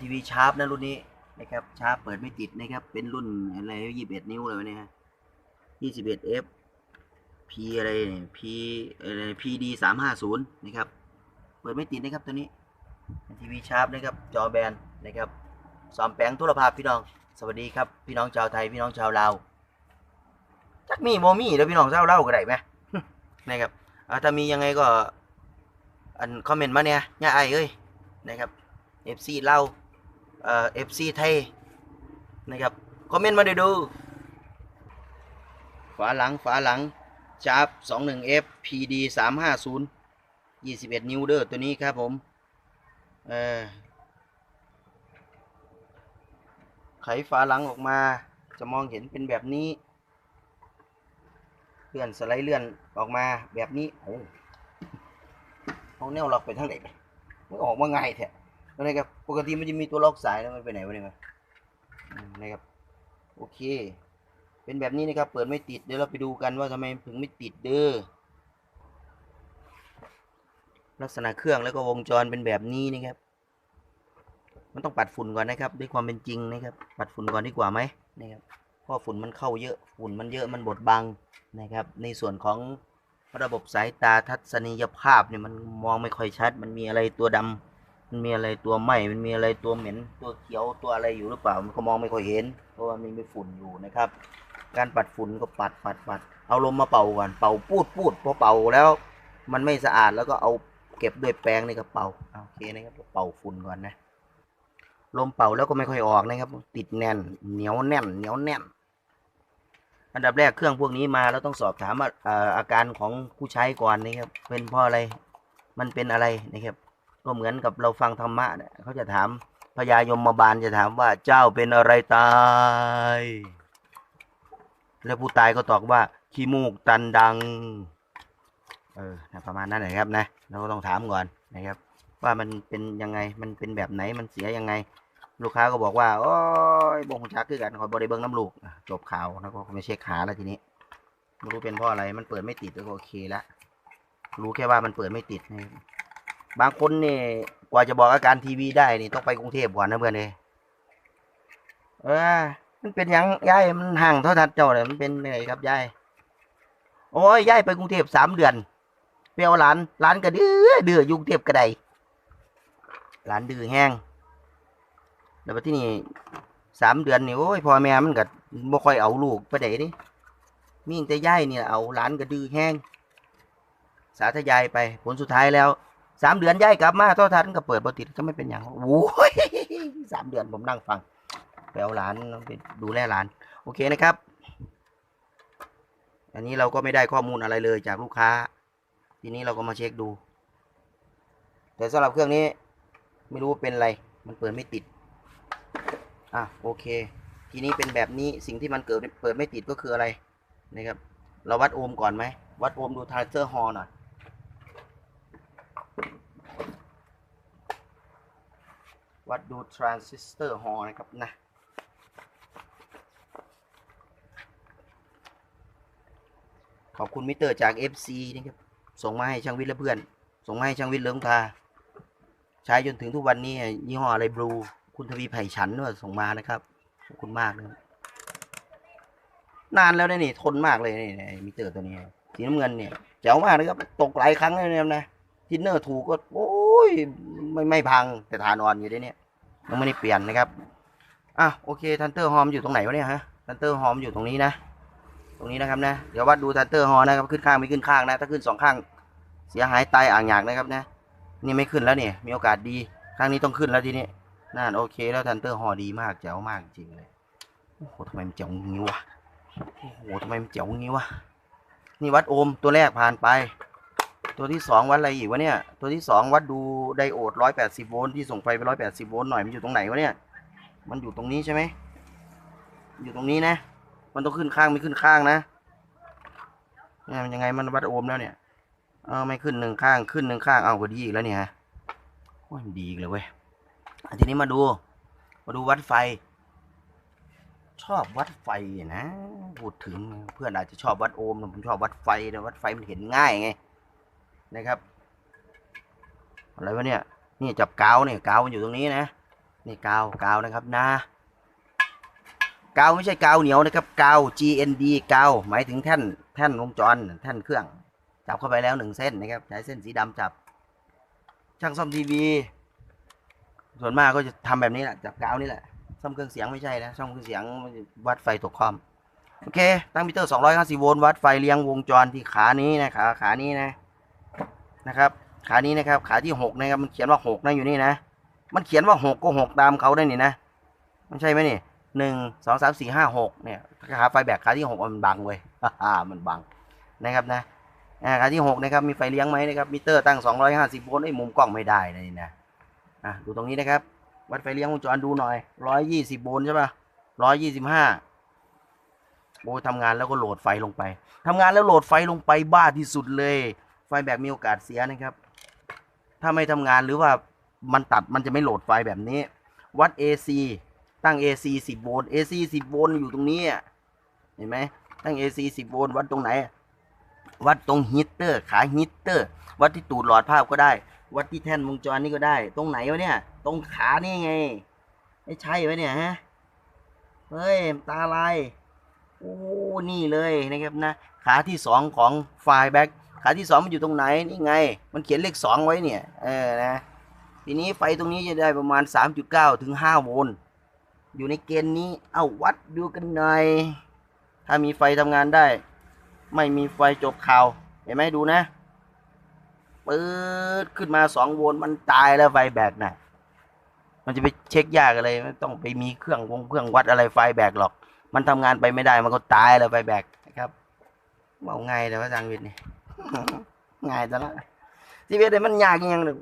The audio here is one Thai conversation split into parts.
ทีวีชาร์ปนะรุ่นนี้นะครับชาร์ปเปิดไม่ติดนะครับ เป็นรุ่นอะไรยี่สิบเอ็ดนิ้วเลยวะเนี่ยฮะยี่สิบเอ็ด F P อะไรเนี่ย P อะไร PD สามห้าศูนย์นะครับ เปิดไม่ติดนะครับตัวนี้ทีวีชาร์ปนะครับ จอแบนนะครับสอมแปลงทุรภาพพี่น้อง สวัสดีครับ พี่น้องชาวไทย พี่น้องชาวลาวจักมีโมมี่แล้วพี่น้องชาวลาวก็ได้ไหมนะครับถ้ามียังไงก็ อันคอมเมนต์มาเนี่ยย่าไอายเอ้ยนะครับ FC เล่า เอ่อ FC ไทยนะครับคอมเมนต์มาดูดูฝาหลังฝาหลังชาร์ป21 F PD 350 21 นิ้วเด้อตัวนี้ครับผมเออไขฝาหลังออกมาจะมองเห็นเป็นแบบนี้เลื่อนสไลด์เลื่อนออกมาแบบนี้โอ้เอาแนวล็อกไปทางไหนมันออกมาง่ายแท้ นะครับปกติมันจะมีตัวล็อกสายแล้วมันไปไหนวะเนี่ยอืมนะครับโอเค เป็นแบบนี้นะครับ เปิดไม่ติดเดี๋ยวเราไปดูกันว่าทำไมถึงไม่ติดเด้อลักษณะเครื่องแล้วก็วงจรเป็นแบบนี้นะครับ มันต้องปัดฝุ่นก่อนนะครับ ด้วยความเป็นจริงนะครับ ปัดฝุ่นก่อนดีกว่าไหมนะครับเพราะฝุ่นมันเข้าเยอะฝุ่นมันเยอะมันบดบังนะครับ ในส่วนของระบบสายตาทัศนียภาพเนี่ยมันมองไม่ค่อยชัด มันมีอะไรตัวดำ มันมีอะไรตัวไหมมันมีอะไรตัวเหม็น ตัวเขียวตัวอะไรอยู่หรือเปล่า มันก็มองไม่ค่อยเห็น เพราะว่ามันมีฝุ่นอยู่นะครับ การปัดฝุ่นก็ปัดปัดปัด เอาลมมาเป่าก่อน เป่าปูดปูดพอเป่าแล้ว มันไม่สะอาดแล้วก็เอาเก็บด้วยแปรงในกระเป๋าโอเคนะครับ เป่าฝุ่นก่อนนะ ลมเป่าแล้วก็ไม่ค่อยออกนะครับ ติดแน่น เหนียวแน่น เหนียวแน่น อันดับแรกเครื่องพวกนี้มาแล้วต้องสอบถามว่าอาการของผู้ใช้ก่อนนะครับ เป็นเพราะอะไร มันเป็นอะไรนะครับ ก็เหมือนกับเราฟังธรรมะเนี่ยเขาจะถามพญายมบาลจะถามว่าเจ้าเป็นอะไรตาย แล้วผู้ตายก็ตอบว่าขี้มูกตันดัง เออประมาณนั้นนะครับนะ เราก็ต้องถามก่อนนะครับ ว่ามันเป็นยังไง มันเป็นแบบไหน มันเสียยังไง ลูกค้าก็บอกว่า โอ้ยบงชักคือกันคอยบริเบิงน้ำลูก จบข่าวแล้วก็ไม่เช็คหาแล้วทีนี้ไม่รู้เป็นเพราะอะไร มันเปิดไม่ติดก็โอเคละ รู้แค่ว่ามันเปิดไม่ติดนะครับ บางคนนี่กว่าจะบอกอาการทีวีได้นี่ต้องไปกรุงเทพก่อนนะเพื่อนเลยเออมันเป็นยังยายมันห่างเท่าทัดเจ้าเลยมันเป็นยังไงครับยายโอ้ยยายไปกรุงเทพสามเดือนเปรียวหลานหลานก็ดื้อดื้อยุงเทพกระไดหลานดื้อแห้งแล้วที่นี่สามเดือนนี่โอ้ยพ่อแม่มันก็บ่ค่อยเอาลูกไปไหนดิมีแต่ยายเนี่ยเอาหลานก็ดื้อแห้ง สาธยายไปผลสุดท้ายแล้ว สามเดือนยายกลับมาโทรทัศน์ก็เปิดบ่ติดก็ไม่เป็นอย่างโอ้ยสามเดือนผมนั่งฟังไปเอาหลานไปดูแลหลาน โอเคนะครับ อันนี้เราก็ไม่ได้ข้อมูลอะไรเลยจากลูกค้า ทีนี้เราก็มาเช็คดู แต่สำหรับเครื่องนี้ ไม่รู้ว่าเป็นอะไร มันเปิดไม่ติด อะโอเค ทีนี้เป็นแบบนี้สิ่งที่มันเกิดเปิดไม่ติดก็คืออะไรนะครับ เราวัดโอห์มก่อนไหมวัดโอห์มดูทารานเซอร์ฮอหน่อย วัดดูทรานซิสเตอร์ฮอนะครับนะขอบคุณมิเตอร์จาก FC นะครับ ส่งมาให้ช่างวิทย์และเพื่อน ส่งมาให้ช่างวิทย์เลิงทาใช้จนถึงทุกวันนี้ยี่ห้ออะไรบลูคุณทวีไผ่ฉันด้วยส่งมานะครับ ขอบคุณมากเลยนานแล้วนะนี่ทนมากเลยนี่ไมิเตอร์ตัวนี้สีน้ำเงินเนี่ยแจ๋วมากนะครับ ตกหลายครั้งแล้วเนี่ยนะทินเนอร์ถูกก็ โอ้ย ไม่ไม่พังแต่ฐานอ่อนอยู่ด้วยเนี่ยยังไม่ได้เปลี่ยนนะครับอะโอเคทันเตอร์ฮอมอยู่ตรงไหนวะเนี่ยฮะทันเตอร์ฮอมอยู่ตรงนี้นะ ตรงนี้นะครับนะเดี๋ยววัดดูทันเตอร์ฮอนะครับขึ้นข้างไม่ขึ้นข้างนะ ถ้าขึ้นสองข้างเสียหายตายอ่างอยากนะครับนะนี่ไม่ขึ้นแล้วเนี่ยมีโอกาสดีครั้งนี้ต้องขึ้นแล้วทีนี้นั่นโอเคแล้วทันเตอร์ฮอดีมากแจ๋วมากจริงเลยโอ้โหทำไมมันเจ๋วงี้วะโอ้โหทำไมมันเจ๋วงี้วะนี่วัดโอห์มตัวแรกผ่านไป ตัวที่สองวัดอะไรอีกวะเนี่ย ตัวที่สองวัดดูไดโอดร้อยแปดสิบโวลต์ที่ส่งไฟไปร้อยแปดสิบโวลต์หน่อยมันอยู่ตรงไหนวะเนี่ย มันอยู่ตรงนี้ใช่ไหม อยู่ตรงนี้นะ มันต้องขึ้นข้างไม่ขึ้นข้างนะเนี่ยมันยังไงมันวัดโอห์มแล้วเนี่ย เออไม่ขึ้นหนึ่งข้างขึ้นหนึ่งข้างเอาก็ดีอีกแล้วเนี่ยฮะโอ้ยมันดีอีกเลยเว้ยทีนี้มาดู มาดูวัดไฟ ชอบวัดไฟนะพูดถึงเพื่อนอาจจะชอบวัดโอห์มผมชอบวัดไฟนะวัดไฟมันเห็นง่ายไง นะครับอะไรวะเนี่ยนี่จับกาวเนี่ยกาวมันอยู่ตรงนี้นะนี่กาวกาวนะครับนะกาวไม่ใช่กาวเหนียวนะครับกาว GND กาวหมายถึงแท่นแท่นวงจรแท่นเครื่องจับเข้าไปแล้วหนึ่งเส้นนะครับใช้เส้นสีดำจับ ช่างซ่อมทีวีส่วนมากก็จะทำแบบนี้แหละจับกาวนี่แหละซ่อมเครื่องเสียงไม่ใช่นะซ่อมเครื่องเสียงวัดไฟตกคอมโอเคตั้งมิเตอร์250โวลต์วัดไฟเลี้ยงวงจรที่ขานี้นะขาขานี้นะ นะครับขานี้นะครับขาที่6นะครับมันเขียนว่า6นะอยู่นี่นะ มันเขียนว่า6ก็6ตามเขาได้นี่นะมันใช่ไหมนี่หนึ่งสองสามสี่ห้าหกเนี่ยขาไฟแบกขาที่หกมันบังเว้ยฮ่ามันบังนะครับนะขาที่หกนะครับมีไฟเลี้ยงไหมนะครับมิเตอร์ตั้งสองร้อยห้าสิบโวลต์ไอ้มุมกล้องไม่ได้เลยนะอะดูตรงนี้นะครับวัดไฟเลี้ยงวงจรดูหน่อยร้อยยี่สิบโวลต์ใช่ป่ะร้อยยี่สิบห้าโอ้ทำงานแล้วก็โหลดไฟลงไปทำงานแล้วโหลดไฟลงไปบ้าที่สุดเลย ไฟแบกมีโอกาสเสียนะครับ ถ้าไม่ทำงานหรือว่ามันตัดมันจะไม่โหลดไฟแบบนี้ วัด AC ตั้ง AC 10 โวลต์ AC 10 โวลต์อยู่ตรงนี้ เห็นไหมตั้ง AC 10 โวลต์วัดตรงไหน วัดตรงฮีตเตอร์ขาฮีตเตอร์ วัดที่ตูดหลอดภาพก็ได้ วัดที่แท่นวงจรนี่ก็ได้ ตรงไหนวะเนี่ย ตรงขานี่ไง ไม่ใช่ไหมเนี่ยฮะ เฮ้ย ตาลาย โอ้ นี่เลยนะครับนะ ขาที่สองของไฟแบ็ก ขาที่สองมันอยู่ตรงไหนนี่ไง มันเขียนเลขสองไว้เนี่ยเออนะทีนี้ไฟตรงนี้จะได้ประมาณ 3.9 ถึง 5 โวลต์อยู่ในเกณฑ์นี้เอาวัดดูกันหน่อย ถ้ามีไฟทำงานได้ ไม่มีไฟจบข่าว เห็นไหมดูนะปืดขึ้นมา 2 โวลต์มันตายแล้วไฟแบกน่ะมันจะไปเช็คยากอะไรไม่ต้องไปมีเครื่องวงเครื่องวัดอะไรไฟแบกหรอก มันทำงานไปไม่ได้มันก็ตายแล้วไฟแบกนะครับบอกง่ายแต่ว่าจางวิทย์นี่ ง่ายแต่ละทีเวทเนี่ยมันยากยังเลย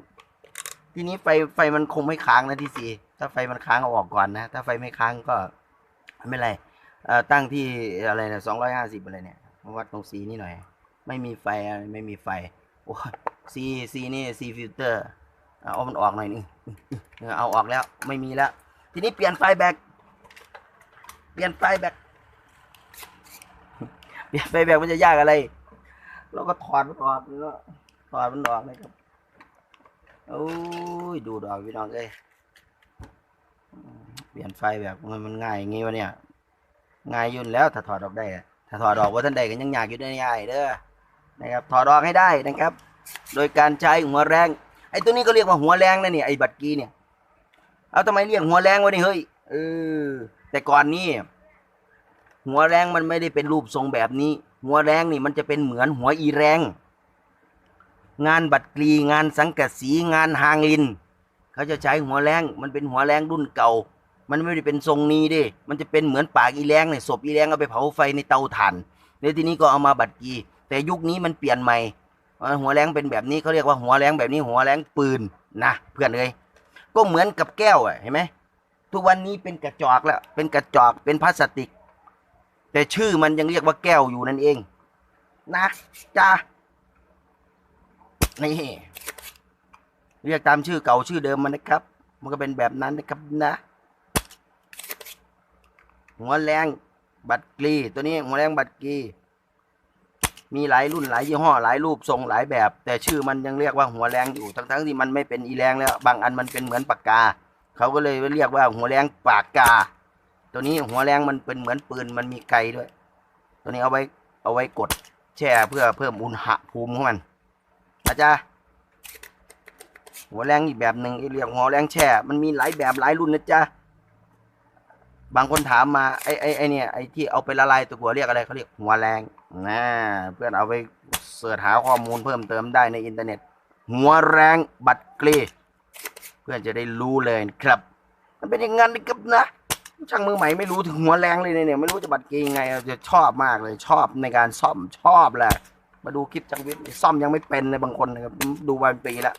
ทีนี้ไฟไฟมันคงไม่ค้างนะที่สี่ถ้าไฟมันค้างเอาออกก่อนนะ ถ้าไฟไม่ค้างก็ไม่เป็นไรเอ่อตั้งที่อะไรนะสองร้อยห้าสิบอะไรเนี่ยวัดตรงสีนี่หน่อย ไม่มีไฟอะไม่มีไฟโอ้ซีซีนี่ซีฟิลเตอร์เอามันออกหน่อยนึงเออเอาออกแล้วไม่มีแล้ว ทีนี้เปลี่ยนไฟแบกเปลี่ยนไฟแบกเปลี่ยนไฟแบกมันจะยากอะไร เราก็ถอดมันออกแล้วถอดมันออกเลยครับโอ้ยดูดอกพี่น้องเอ้ยเปลี่ยนไฟแบบมันมันง่ายอย่างงี้วะเนี่ยง่ายยุ่นแล้วถ้าถอดออกได้ถ้าถอดออกว่าท่านใดก็ยังอยากอยู่ได้ง่ายเด้อนะครับถอดออกให้ได้นะครับ โดยการใช้หัวแรงไอ้ตัวนี้ก็เรียกว่าหัวแรงนะเนี่ยไอ้บัตรกีเนี่ยเอาทำไมเรียกหัวแรงวะนี่เฮ้ยเออแต่ก่อนนี่หัวแรงมันไม่ได้เป็นรูปทรงแบบนี้ หัวแรงนี่มันจะเป็นเหมือนหัวอีแรง งานบัตรกรีงานสังกะสีงานหางลิน เขาจะใช้หัวแรงมันเป็นหัวแรงรุ่นเก่า มันไม่ได้เป็นทรงนี้ดิมันจะเป็นเหมือนปากอีแรงเนี่ยศพอีแรงเอาไปเผาไฟในเตาถ่านแล้วทีนี้ก็เอามาบัตรกรีแต่ยุคนี้มันเปลี่ยนใหม่หัวแรงเป็นแบบนี้เขาเรียกว่าหัวแรงแบบนี้หัวแรงปืนนะเพื่อนเลยก็เหมือนกับแก้วอะเห็นไหมทุกวันนี้เป็นกระจอกแล้วเป็นกระจอกเป็นพลาสติก แต่ชื่อมันยังเรียกว่าแก้วอยู่นั่นเอง นะจ้านี่เรียกตามชื่อเก่าชื่อเดิมมันนะครับ มันก็เป็นแบบนั้นนะครับนะ หัวแรงบัตรกรีตัวนี้หัวแรงบัตรกรีมีหลายรุ่นหลายยี่ห้อหลายรูปทรงหลายแบบ แต่ชื่อมันยังเรียกว่าหัวแรงอยู่ทั้งๆที่มันไม่เป็นอีแรงแล้ว บางอันมันเป็นเหมือนปากกา เขาก็เลยเรียกว่าหัวแรงปากกา ตัวนี้หัวแรงมันเป็นเหมือนปืนมันมีไกด้วย ตัวนี้เอาไว้เอาไว้กดแช่เพื่อเพิ่มอุณหภูมิของมันอาจารย์หัวแรงอีกแบบหนึ่งเรียกหัวแรงแช่ มันมีหลายแบบหลายรุ่นนะจ๊ะบางคนถามมาไอ้ไอ้ไอ้เนี่ยไอ้ที่เอาไปละลายตัวหัวเรียกอะไรเขาเรียกหัวแรงนะเพื่อนเอาไปเสิร์ชหาข้อมูลเพิ่มเติมได้ในอินเทอร์เน็ต หัวแรงบัตรเกรเพื่อนจะได้รู้เลยครับ มันเป็นอย่างนั้นนะครับนะ ช่างมือใหม่ไม่รู้ถึงหัวแรงเลยเนี่ยไม่รู้จะบัตรเกรยังไงจะชอบมากเลยชอบในการซ่อมชอบแหละมาดูคลิปจังวิทย์ซ่อมยังไม่เป็นเลยบางคนนะครับดูมาป็นปีล้ว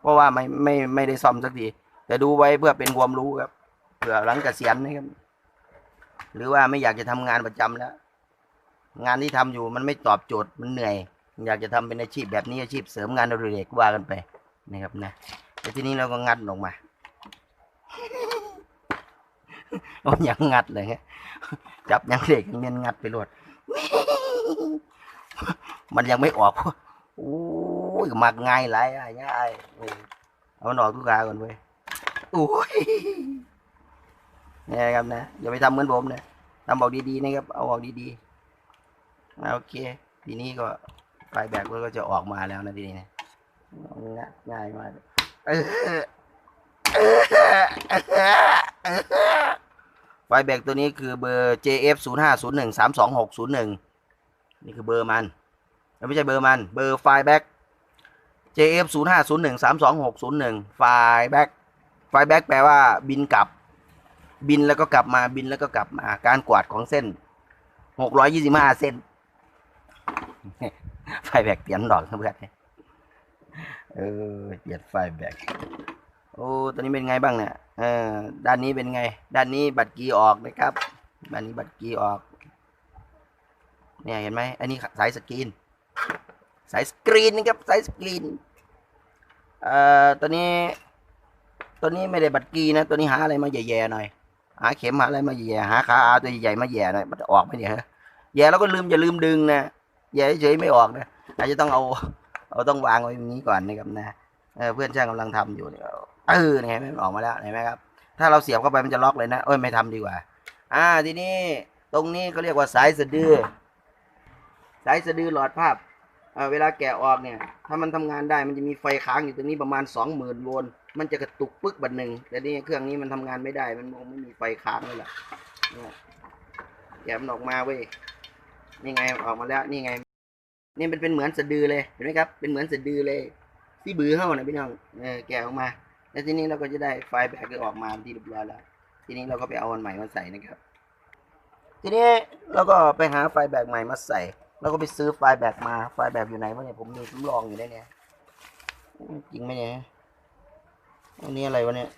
เพราะว่าไม่ไม่ไม่ได้ซ่อมสักทีแต่ดูไว้เพื่อเป็นความรู้ครับเผื่อหลังเกษียณนะครับหรือว่าไม่อยากจะทำงานประจำแล้ว งานที่ทำอยู่มันไม่ตอบโจทย์มันเหนื่อย อยากจะทำเป็นอาชีพแบบนี้อาชีพเสริมงานอดิเรกว่ากันไปนะครับนะแต่ทีนี้เราก็งัดออกมา โอ้ยังงัดเลยฮะจับยังเด็กยังเนียนงัดไปรวดมันยังไม่ออกโอ้ยมักง่ายหลายอะง่ายเออเอามันออกทุกขาก่อนเว้ยอุ้ยนี่ครับนะอย่าไปทำเหมือนผมนะทำออกดีๆนะครับเอาออกดีๆโอเคทีนี้ก็ไฟแบกก็จะออกมาแล้วนะทีนี้นะง่ายง่ายมากเออ ไฟแบกตัวนี้คือเบอร์ JF 0 5 0 1 3 2 6 0 1 นี่คือเบอร์มัน ไม่ใช่เบอร์มัน เบอร์ไฟแบก JF 0 5 0 1 3 2 6 0 1 ไฟแบกไฟแบกแปลว่าบินกลับ บินแล้วก็กลับมา บินแล้วก็กลับมา การกวาดของเส้น 625 เส้น ไฟแบกเปลี่ยนดอกเพื่อนเออเปลี่ยนไฟแบก โอ้ตอนนี้เป็นไงบ้างเนี่ยเออด้านนี้เป็นไง ด้านนี้บัตรกีออกนะครับด้านนี้บัตรกีออก เนี่ยเห็นไหมอันนี้สายสกรีน สายสกรีนนะครับสายสกรีนเอ่อตัวนี้ตัวนี้ไม่ได้บัตรกีนะ ตัวนี้หาอะไรมาแย่ๆหน่อยหาเข็มหาอะไรมาแย่ๆหาขาอาตัวใหญ่ๆมาแย่หน่อยมันจะออกไหมเนี่ยฮะแย่แล้วก็ลืมอย่าลืมดึงนะแย่เฉยไม่ออกนะอาจจะต้องเอาเอาต้องวางไว้อย่างนี้ก่อนนะครับนะเเพื่อนช่างกำลังทำอยู่เนี่ย เออเห็นไหมมันออกมาแล้วเห็นไหมครับ ถ้าเราเสียบเข้าไปมันจะล็อกเลยนะ เอ้ยไม่ทำดีกว่า อ่า ทีนี้ตรงนี้ก็เรียกว่าสายสะดือ สายสะดือหลอดภาพเออเวลาแกะออกเนี่ย ถ้ามันทำงานได้มันจะมีไฟค้างอยู่ตรงนี้ประมาณสองหมื่นโวลต์มันจะกระตุกปึ๊กบัดหนึ่งแต่นี่เครื่องนี้มันทำงานไม่ได้ มันคงไม่มีไฟค้างเลยล่ะเนี่ยแกะมันออกมาเว้ยนี่ไงออกมาแล้วนี่ไงนี่มันเป็นเหมือนสะดือเลยเห็นไหมครับเป็นเหมือนสะดือเลยที่บือเข้านะพี่น้องเออแกะออกมา แล้วทีนี้เราก็จะได้ไฟล์แบกออกมาที่เรียบร้อยแล้ว ทีนี้เราก็ไปเอาอันใหม่มาใส่นะครับ ทีนี้เราก็ไปหาไฟล์แบกใหม่มาใส่แล้วก็ไปซื้อไฟล์แบกมา ไฟล์แบกอยู่ไหนวะเนี่ยผมมีสำรองอยู่ได้เนี่ย จริงไหมเนี่ย อันนี้อะไรวะเนี่ย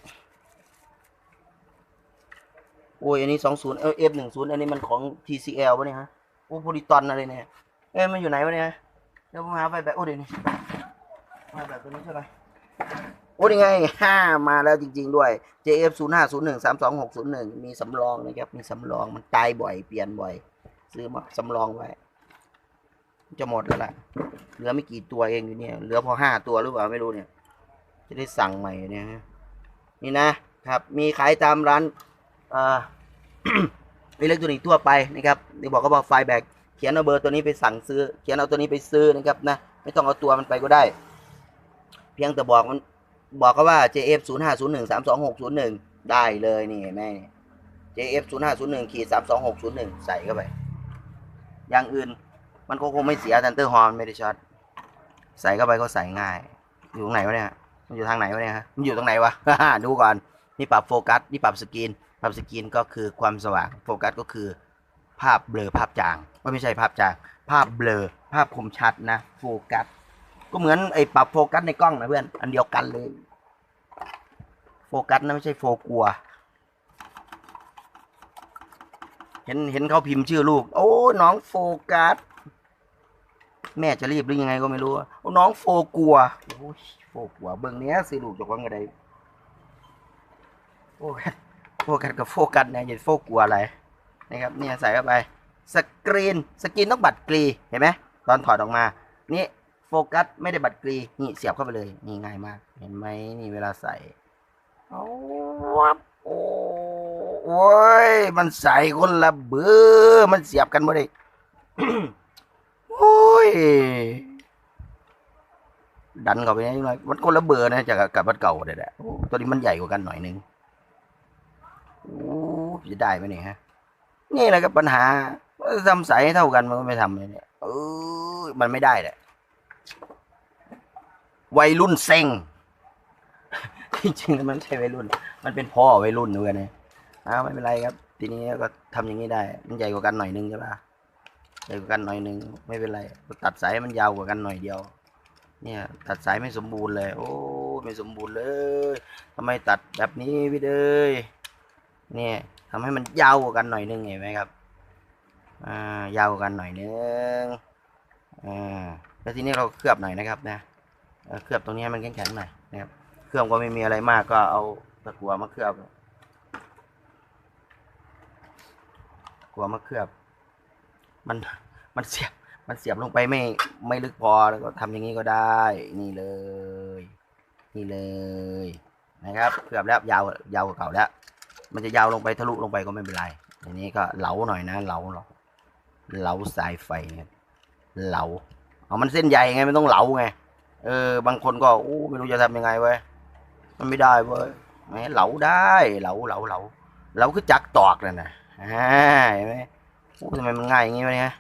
โอ้ย อันนี้สองศูนย์เอฟหนึ่งศูนย์อันนี้มันของ TCL วะเนี่ยฮะ โอ้โพลิตอนอะไรเนี่ย เอ้ยมันอยู่ไหนวะเนี่ย เดี๋ยวผมหาไฟล์แบกโอ้เดี๋ยวนี้ไฟล์แบกตัวนี้ใช่ไหม โอ้ยังไงห้ามาแล้วจริง ๆ ด้วย JF 0 5 0 1 3 2 6 0 1 มีสำรองนะครับ มีสำรองมันตายบ่อยเปลี่ยนบ่อย ซื้อมาสำรองไว้ จะหมดแล้วล่ะ เหลือไม่กี่ตัวเองอยู่เนี่ย เหลือพอห้าตัวหรือเปล่าไม่รู้เนี่ย จะได้สั่งใหม่เนี่ยนี่นะครับ มีขายตามร้านเอ่ออิเล็กทรอนิกส์ทั่วไปนะครับเดี๋ยวบอกก็บอกไฟแบกเขียนเอาเบอร์ตัวนี้ไปสั่งซื้อ เขียนเอาตัวนี้ไปซื้อนะครับนะ ไม่ต้องเอาตัวมันไปก็ได้ เพียงแต่บอกมัน บอกก็ว่า JF 0 5 0 1 3 2 6 0 1 ได้เลยนี่เห็นไหม JF 0 5 0 1ขีด3 2 6 0 1 ใส่เข้าไป อย่างอื่นมันก็คงไม่เสียทันเตอร์ฮอร์นไม่ได้ช็อต ใส่เข้าไปก็ใส่ง่าย อยู่ตรงไหนวะเนี่ย มันอยู่ทางไหนวะเนี่ยฮะ มันอยู่ตรงไหนวะ ดูก่อน นี่ปรับโฟกัส นี่ปรับสกรีน ปรับสกรีนก็คือความสว่าง โฟกัสก็คือ ภาพเบลอภาพจาง ไม่ใช่ภาพจาง ภาพเบลอ ภาพคมชัดนะ โฟกัส ก็เหมือนไอ้ปรับโฟกัสในกล้องนะเพื่อน อันเดียวกันเลย โฟกัสนะไม่ใช่โฟกัว เห็นเห็นเขาพิมพ์ชื่อลูก โอ้ น้องโฟกัส แม่จะรีบหรือยังไงก็ไม่รู้ โอ้น้องโฟกัว โอ้โฟกัว เบิ่งเนี้ยสิลูกจากวังกระไดโฟกัสโฟกัสกับโฟกัสเนี่ยอย่าโฟกัวอะไรนะครับเนี่ยใส่เข้าไป สกรีน สกรีนต้องบัตรกรี เห็นไหมตอนถอดออกมา นี่ โฟกัสไม่ได้บัตรกรี นี่เสียบเข้าไปเลย นี่ง่ายมาก เห็นไหมนี่เวลาใส่เอาวับโอ้โอ้ย มันใส่คนละเบอร์มันเสียบกันบ่ได้โอ้ย ดันเข้าไปนิดหน่อยมันคนละเบอร์นะจากกับบัตรเก่าเลยแหละโอ้ตัวนี้มันใหญ่กว่ากันหน่อยนึงโอ้จะได้ไหมเนี่ยฮะ นี่แหละครับปัญหาทำให้เท่ากันมันก็ไม่ทำเลยเนี่ยเออมันไม่ได้แหละ วัยรุ่นเซ็งจริงๆแล้วมันไม่ใช่วัยรุ่น มันเป็นพ่อวัยรุ่นด้วยนะอ้าวไม่เป็นไรครับ ทีนี้ก็ทำอย่างนี้ได้ มันใหญ่กว่ากันหน่อยนึงใช่ปะใหญ่กว่ากันหน่อยนึง ไม่เป็นไรตัดสายมันยาวกว่ากันหน่อยเดียว เนี่ย ตัดสายไม่สมบูรณ์เลย โอ้ไม่สมบูรณ์เลยทำไมตัดแบบนี้พี่เอ้ยเนี่ยทำให้มันยาวกว่ากันหน่อยนึงเห็นไหมครับ อ่ายาวกว่ากันหน่อยนึงอ่า แล้วทีนี้เราเคลือบหน่อยนะครับนะเคลือบตรงนี้มันแข็งๆหน่อยนะครับ เคลือบก็ไม่มีอะไรมากก็เอาตะกั่วมาเคลือบกัวมาเคลือบ มันมันเสียบมันเสียบลงไปไม่ไม่ลึกพอแล้วก็ทำอย่างนี้ก็ได้ นี่เลย นี่เลยนะครับเกือบแล้วยาวยาวกว่าเก่าแล้ว มันจะยาวลงไปทะลุลงไปก็ไม่เป็นไรทีนี้ก็เหลาหน่อยนะเหลาเหลาเหลาสายไฟเนี่ยเหลา เอามันเส้นใหญ่ไงมันต้องเหลาไง เออ บางคนก็อู้ไม่รู้จะทำยังไงเว้ย มันไม่ได้เว้ยแหมเหลาได้ เหลาเหลาเหลาเหลาคือจักตอกเลยนะอ่าเห็นไหมโอ้ทำไมมันง่ายอย่างงี้วะเนี่ย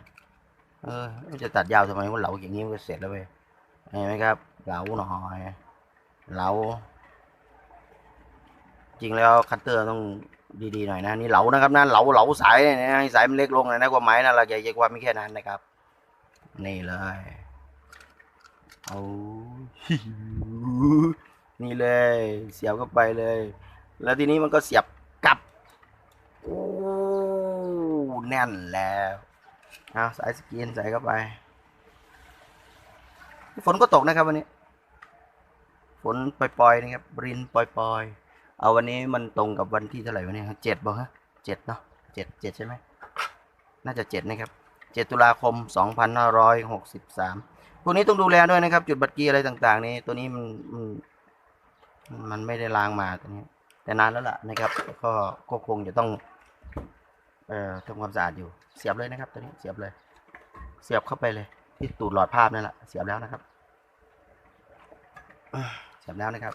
เออ จะตัดยาวทำไมว่าเหลาอย่างงี้มันก็เสร็จแล้วเว้ย เห็นไหมครับ เหลาหน่อย เหลา จริงแล้วคัตเตอร์ต้องดีๆหน่อยนะนี่เหลานะครับนะเหลาเหลาสายเนี่ยนะสายมันเล็กลงเลยนะความหมายนะเราใหญ่กว่าไม่แค่นั้นนะครับ นี่เลยเอานี่เลย เสียบเข้าไปเลย แล้วทีนี้มันก็เสียบกลับโอ้แน่นแล้วเอาสายสกรีนใส่เข้าไป ฝนก็ตกนะครับวันนี้ ฝนปล่อยๆนะครับรินปล่อยๆ เอาวันนี้มันตรงกับวันที่เท่าไหร่วะเนี่ยเจ็ดบ่ฮะเจ็ดเนาะเจ็ดเจ็ดใช่ไหมน่าจะเจ็ดนะครับ เจตุลาคมสองพันห้าร้อยหกสิบสามพวกนี้ต้องดูแลด้วยนะครับ จุดบัตรกีอะไรต่างๆ นี้ ตัวนี้มันมันไม่ได้ล้างมาตัวนี้ แต่นานแล้วล่ะนะครับ ก็ก็คงจะต้อง เอ่อทำความสะอาดอยู่ เสียบเลยนะครับ ตัวนี้เสียบเลย เสียบเข้าไปเลย ที่ตูดหลอดภาพนั่นแหละเสียบแล้วนะครับเสียบแล้วนะครับ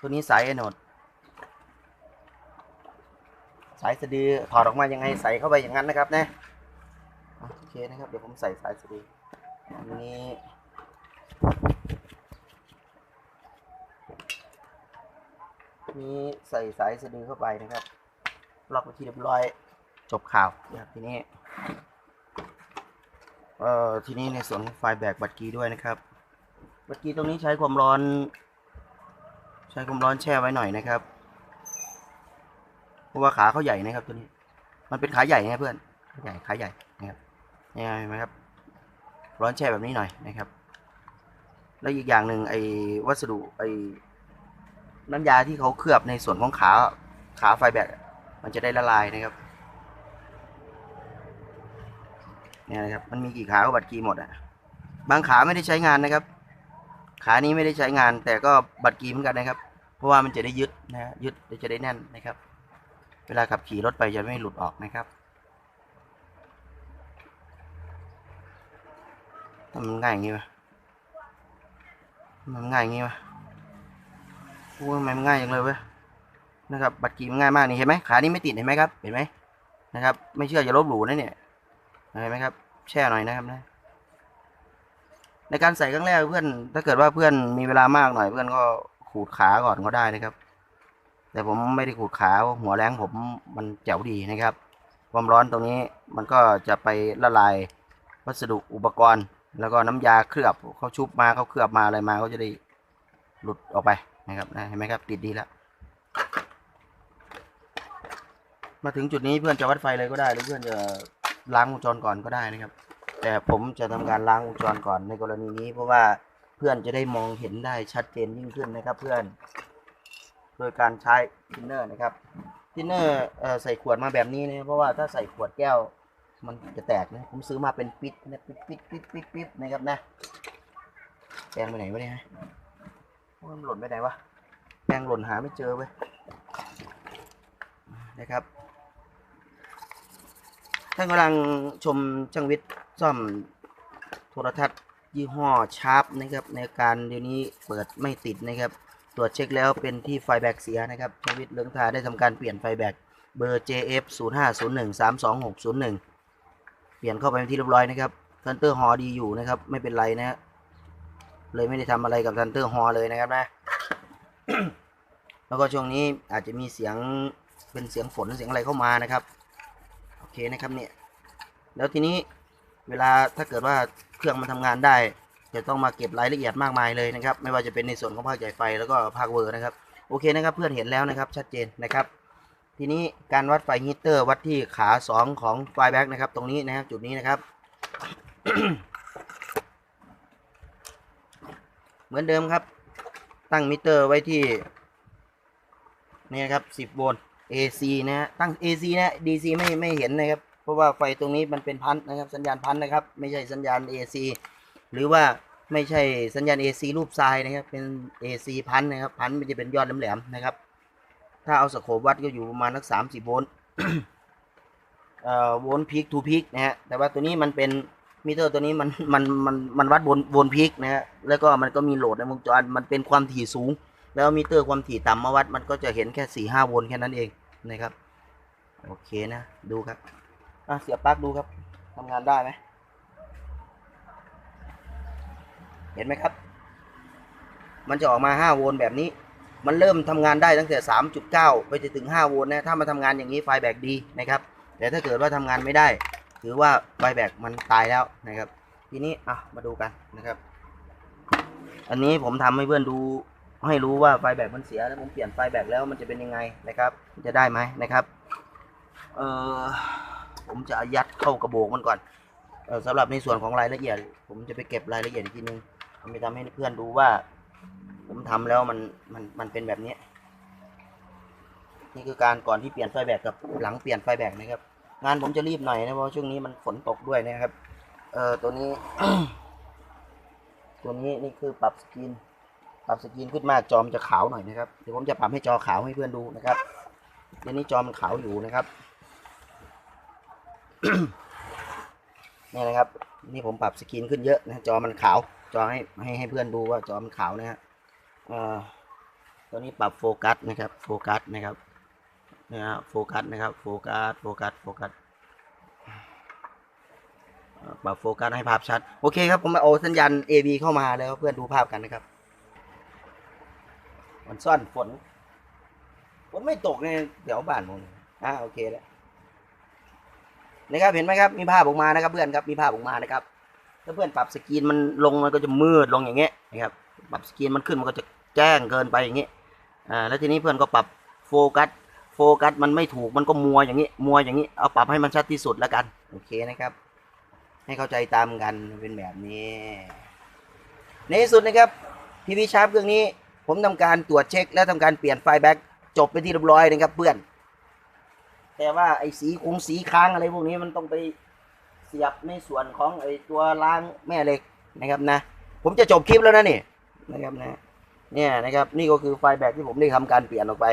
ตัวนี้สายไอโนดสายสะดือถอดออกมายังไงใส่เข้าไปอย่างนั้นนะครับนะอะโอ เคนะครับ เดี๋ยวผมใส่สายสะดืออันนี้นี้ใส่สายสะดือเข้าไปนะครับล็อกไปที่เรียบร้อย จบข่าวนะครับทีนี้ เอ่อ ทีนี้ในส่วนของไฟแบกบัตรกีด้วยนะครับ บัตรกีตรงนี้ใช้ความร้อน ใช้ความร้อนแช่ไว้หน่อยนะครับ เพราะว่าขาเขาใหญ่นะครับตัวนี้ มันเป็นขาใหญ่นะเพื่อนขาใหญ่ขาใหญ่นะครับ นี่เห็นไหมครับ ร้อนแช่แบบนี้หน่อยนะครับ แล้วอีกอย่างหนึ่งไอ้วัสดุไอ้น้ำยาที่เขาเคลือบในส่วนของขาขาไฟแบตมันจะได้ละลายนะครับเนี่ยนะครับมันมีกี่ขาก็บัตรกีหมดอะ บางขาไม่ได้ใช้งานนะครับ ขานี้ไม่ได้ใช้งาน แต่ก็บัตรกีเหมือนกันนะครับ เพราะว่ามันจะได้ยึดนะฮะยึดจะได้แน่นนะครับ เวลาขับขี่รถไปจะไม่หลุดออกนะครับทำ มันง่ายอย่างงี้วะมันง่ายอย่างงี้วะโอ้ยทำไมมันง่ายจังเลยเว้ยนะครับบัตรกีมันง่ายมากนี่เห็นไหมขานี้ไม่ติดเห็นไหมครับเห็นไหมนะครับ ไม่เชื่ออย่าลบหลู่นะเนี่ยเห็นไหมครับ แช่หน่อยนะครับนะในการใส่ครั้งแรกเพื่อน ถ้าเกิดว่าเพื่อนมีเวลามากหน่อย เพื่อนก็ขูดขาก่อนก็ได้นะครับ แต่ผมไม่ได้ขูดขาหัวแรงผมมันแจ๋วดีนะครับ ความร้อนตรงนี้มันก็จะไปละลายวัสดุอุปกรณ์ แล้วก็น้ำยาเคลือบเขาชุบมาเขาเคลือบมาอะไรมาเขาจะได้หลุดออกไปนะครับนะเห็นไหมครับติดดีแล้ว มาถึงจุดนี้เพื่อนจะวัดไฟเลยก็ได้ หรือเพื่อนจะล้างวงจรก่อนก็ได้นะครับ แต่ผมจะทำการล้างวงจรก่อนในกรณีนี้ เพราะว่าเพื่อนจะได้มองเห็นได้ชัดเจนยิ่งขึ้นนะครับ เพื่อน โดยการใช้ทินเนอร์นะครับทินเนอร์ใส่ขวดมาแบบนี้นะเพราะว่าถ้าใส่ขวดแก้ว มันจะแตกนะ ผมซื้อมาเป็นปิดนะปิดปิดปิดปิดปิดนะครับนะ แปรงไปไหนวะเนี่ยมันหล่นไปไหนวะ แปรงหล่นหาไม่เจอเว้ย นะครับ ท่านกำลังชมช่างวิทย์ซ่อมโทรทัศน์ยี่ห้อชาร์ปนะครับ ในการเดี๋ยวนี้เปิดไม่ติดนะครับ ตรวจเช็คแล้วเป็นที่ไฟแบกเสียนะครับช่างวิตเลืองทาได้ทำการเปลี่ยนไฟแบกเบอร์ JF 0 5 0 1 3 2 6 0 1 ปลี่ยนเข้าไปที่เรียบร้อยนะครับทันเตอร์ฮอดีอยู่นะครับ ไม่เป็นไรนะฮะเลยไม่ได้ทำอะไรกับทันเตอร์ฮอเลยนะครับนะ แล้วก็ช่วงนี้อาจจะมีเสียงเป็นเสียงฝนเสียงอะไรเข้ามานะครับ โอเคนะครับเนี่ย แล้วทีนี้เวลาถ้าเกิดว่าเครื่องมันทำงานได้ จะต้องมาเก็บรายละเอียดมากมายเลยนะครับ ไม่ว่าจะเป็นในส่วนของภาคจ่ายไฟแล้วก็ภาคเวอร์นะครับ โอเคนะครับ เพื่อนเห็นแล้วนะครับ ชัดเจนนะครับ ทีนี้การวัดไฟฮีเตอร์วัดที่ขา2ของไฟแบ็กนะครับ ตรงนี้นะครับจุดนี้นะครับ เหมือนเดิมครับ ตั้งมิเตอร์ไว้ที่นี่นครับ10โวลต์ AC นะฮะตั้ง AC นะ DC ไม่ไม่เห็นนะครับ เพราะว่าไฟตรงนี้มันเป็นพันนะครับ สัญญาณพันนะครับ ไม่ใช่สัญญาณ AC หรือว่าไม่ใช่สัญญาณ AC รูปทรายนะครับ เป็น AC พันนะครับ พันมันจะเป็นยอดแหลมๆนะครับ ถ้าเอาสโคปวัดก็อยู่ประมาณสักสามสิบโวลต์เอ่อโวลต์พีคทูพีคนะฮะแต่ว่าตัวนี้มันเป็นมิเตอร์ตัวนี้มันมันมันมันวัดโวลต์โวลต์พีคนะฮะแล้วก็มันก็มีโหลดในวงจรมันเป็นความถี่สูง แล้วมิเตอร์ความถี่ต่ำมาวัดมันก็จะเห็นแค่สี่ห้าโวลต์แค่นั้นเองนะครับโอเคนะ ดูครับอะเสียบปลั๊กดูครับทำงานได้ไหมเห็นไหมครับ มันจะออกมา5โวลต์แบบนี้ มันเริ่มทำงานได้ตั้งแต่ 3.9 ไปจนถึง 5 โวลต์นะ ถ้ามาทำงานอย่างนี้ไฟแบกดีนะครับ แต่ถ้าเกิดว่าทำงานไม่ได้ ถือว่าไฟแบกมันตายแล้วนะครับ ทีนี้อะมาดูกันนะครับ อันนี้ผมทำให้เพื่อนดูให้รู้ว่าไฟแบกมันเสียแล้วผมเปลี่ยนไฟแบกแล้วมันจะเป็นยังไงนะครับ จะได้ไหมนะครับเอ่อผมจะยัดเข้ากระโบกมันก่อนเอ่อสำหรับในส่วนของรายละเอียด ผมจะไปเก็บรายละเอียดอีกทีนึงผมจะทำให้เพื่อนดูว่า ทำแล้วมันมันมันเป็นแบบนี้ นี่คือการก่อนที่เปลี่ยนไฟแบกกับหลังเปลี่ยนไฟแบกนะครับ งานผมจะรีบหน่อยนะเพราะช่วงนี้มันฝนตกด้วยนะครับ เอ่อตัวนี้ ตัวนี้นี่คือปรับสกรีนปรับสกรีนขึ้นมาจอมนจะขาวหน่อยนะครับเดี๋ยวผมจะปรับให้จอขาวให้เพื่อนดูนะครับเดี๋ยวนี้จอมันขาวอยู่นะครับนี่นะครับ นี่ผมปรับสกรีนขึ้นเยอะนะจอมันขาว จอให้ให้ให้เพื่อนดูว่าจอมันขาวนะฮะเอ่อตัวนี้ปรับโฟกัสนะครับ โฟกัสนะครับนะฮะโฟกัสนะครับ โฟกัส โฟกัส โฟกัส ปรับโฟกัสให้ภาพชัด โอเคครับ ผมเอาสัญญาณ AB เข้ามาแล้วเพื่อนดูภาพกันนะครับมันซ่อนฝน ฝนไม่ตกในแถวบ้านผมอ่าโอเคแล้วนะครับเห็นไหมครับ มีภาพออกมานะครับ เพื่อนครับ มีภาพออกมานะครับ ถ้าเพื่อนปรับสกรีนมันลงมันก็จะมืดลงอย่างเงี้ยนะครับ ปรับสกรีนมันขึ้นมันก็จะแจ้งเกินไปอย่างเงี้อ่าแล้วทีนี้เพื่อนก็ปรับโฟกัสโฟกัสมันไม่ถูกมันก็มัวอย่างงี้มัวอย่างงี้เอาปรับให้มันชัดที่สุดแล้วกันโอเคนะครับ ให้เข้าใจตามกันเป็นแบบนี้ในที่สุดนะครับทีวีชาร์ปเครื่องนี้ผมทำการตรวจเช็ค และทำการเปลี่ยนไฟแบ็กจบไปที่เรียบร้อยนะครับเพื่อน แต่ว่าไอ้สีคงสีค้างอะไรพวกนี้มันต้องไปเสียบในส่วนของไอ้ตัวล้างแม่เหล็กนะครับนะ ผมจะจบคลิปแล้วนะนี่ นะครับนะเนี่ยนะครับนี่ก็คือไฟล์แบกที่ผมได้ทำการเปลี่ยนออกไป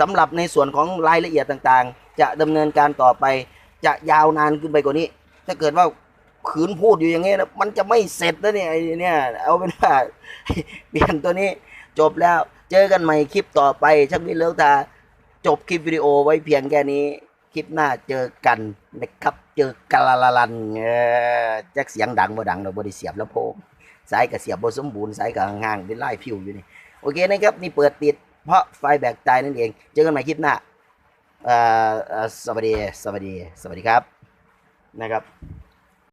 สำหรับในส่วนของรายละเอียดต่างๆ จะดำเนินการต่อไป จะยาวนานขึ้นไปกว่านี้ ถ้าเกิดว่าขืนพูดอยู่อย่างนี้นะมันจะไม่เสร็จแล้วเนี่ยไอ้เนี่ยเอาเป็นว่าเปลี่ยนตัวนี้จบแล้วเจอกันใหม่คลิปต่อไปช่างวินเลิกตาจบคลิปวิดีโอไว้เพียงแค่นี้ คลิปหน้าเจอกันนะครับ เจอกันละละลันเออจักเสียงดังบ่ดังเราบ่ได้เสียบแล้วโพ สายกับเสียบบสมบูรณ์สายกับห่างๆเป็นไล่ผิวอยู่นี่โอเคนะครับนี่เปิดติดเพราะไฟแบกตายนั่นเอง เจอกันใหม่คลิปหน้าสวัสดีสวัสดีสวัสดีครับนะครับ